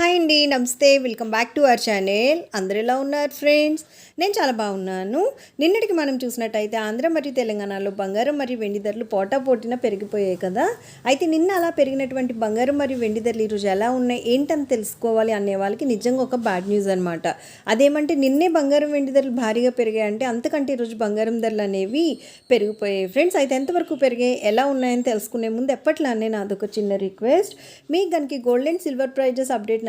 Hi అండి నమస్తే. Welcome back to our channel. అందరు ఎలా ఉన్నారు ఫ్రెండ్స్? నేను చాలా బాగున్నాను. నిన్నటికి మనం చూసినట్టయితే ఆంధ్ర మరియు తెలంగాణలో బంగారం మరియు వెండి ధరలు పోటా పోటీన పెరిగిపోయాయి కదా. అయితే నిన్న అలా పెరిగినటువంటి బంగారం మరియు వెండి ధరలు ఈరోజు ఎలా ఉన్నాయి? ఏంటని తెలుసుకోవాలి అనే వాళ్ళకి నిజంగా ఒక బ్యాడ్ న్యూస్ అనమాట అదేమంటే నిన్నే బంగారం వెండి ధరలు భారీగా పెరిగాయంటే అంతకంటే ఈరోజు బంగారం ధరలు అనేవి పెరిగిపోయాయి. ఫ్రెండ్స్ అయితే ఎంతవరకు పెరిగాయి? ఎలా ఉన్నాయని తెలుసుకునే ముందు ఎప్పట్లానే నాదొక చిన్న రిక్వెస్ట్. మీకు కనుక gold and silver prices update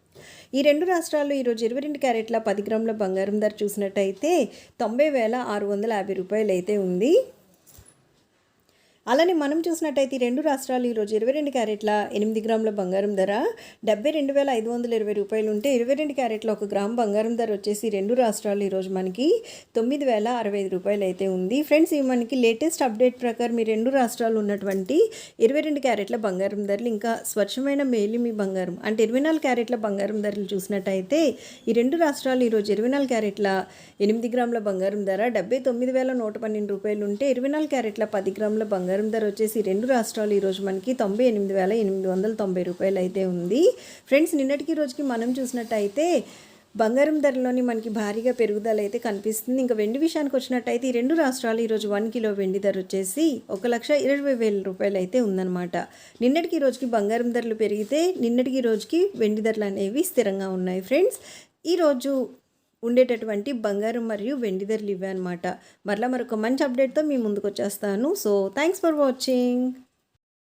ఈ రెండు రాష్ట్రాల్లో ఈరోజు ఇరవై రెండు క్యారెట్ల పది గ్రాముల బంగారం ధర చూసినట్టయితే తొంభై వేల ఆరు వందల యాభై రూపాయలు అయితే ఉంది. అలానే మనం చూసినట్టయితే ఈ రెండు రాష్ట్రాలు ఈరోజు ఇరవై రెండు క్యారెట్ల ఎనిమిది గ్రాముల బంగారం ధర డెబ్బై రెండు వేల ఐదు వందల ఇరవై రూపాయలు ఉంటే ఇరవై రెండు క్యారెట్ల ఒక గ్రామ్ బంగారం ధర వచ్చేసి రెండు రాష్ట్రాలు ఈరోజు మనకి తొమ్మిది వేల అరవై ఐదు రూపాయలు అయితే ఉంది. ఫ్రెండ్స్ ఇవి మనకి లేటెస్ట్ అప్డేట్ ప్రకారం ఈ రెండు రాష్ట్రాలు ఉన్నటువంటి ఇరవై రెండు క్యారెట్ల బంగారం ధరలు ఇంకా స్వచ్ఛమైన మేలిమి బంగారం అంటే ఇరవై నాలుగు క్యారెట్ల బంగారం ధరలు చూసినట్టయితే ఈ రెండు రాష్ట్రాలు ఈరోజు ఇరవై నాలుగు క్యారెట్ల ఎనిమిది గ్రాముల బంగారం ధర డెబ్బై తొమ్మిది వేల నూట పన్నెండు రూపాయలు ఉంటే ఇరవై నాలుగు క్యారెట్ల పది గ్రాముల బంగారం ధర వచ్చేసి రెండు రాష్ట్రాలు ఈరోజు మనకి తొంభై ఎనిమిది వేల ఎనిమిది వందల తొంభై రూపాయలు అయితే ఉంది. ఫ్రెండ్స్ నిన్నటికి రోజుకి మనం చూసినట్టయితే బంగారం ధరలోని మనకి భారీగా పెరుగుదల అయితే కనిపిస్తుంది. ఇంకా వెండి విషయానికి వచ్చినట్టయితే ఈ రెండు రాష్ట్రాలు ఈరోజు వన్ కిలో వెండి ధర వచ్చేసి ఒక లక్ష ఇరవై వేల రూపాయలు అయితే ఉందన్నమాట. నిన్నటికి రోజుకి బంగారం ధరలు పెరిగితే నిన్నటికి రోజుకి వెండి ధరలు అనేవి స్థిరంగా ఉన్నాయి. ఫ్రెండ్స్ ఈరోజు ఉండేటటువంటి బంగారం మరియు వెండి ధరలు ఇవే అనమాట మరలా మరొక మంచి అప్డేట్తో మీ ముందుకు వచ్చేస్తాను సో థ్యాంక్స్ ఫర్ వాచింగ్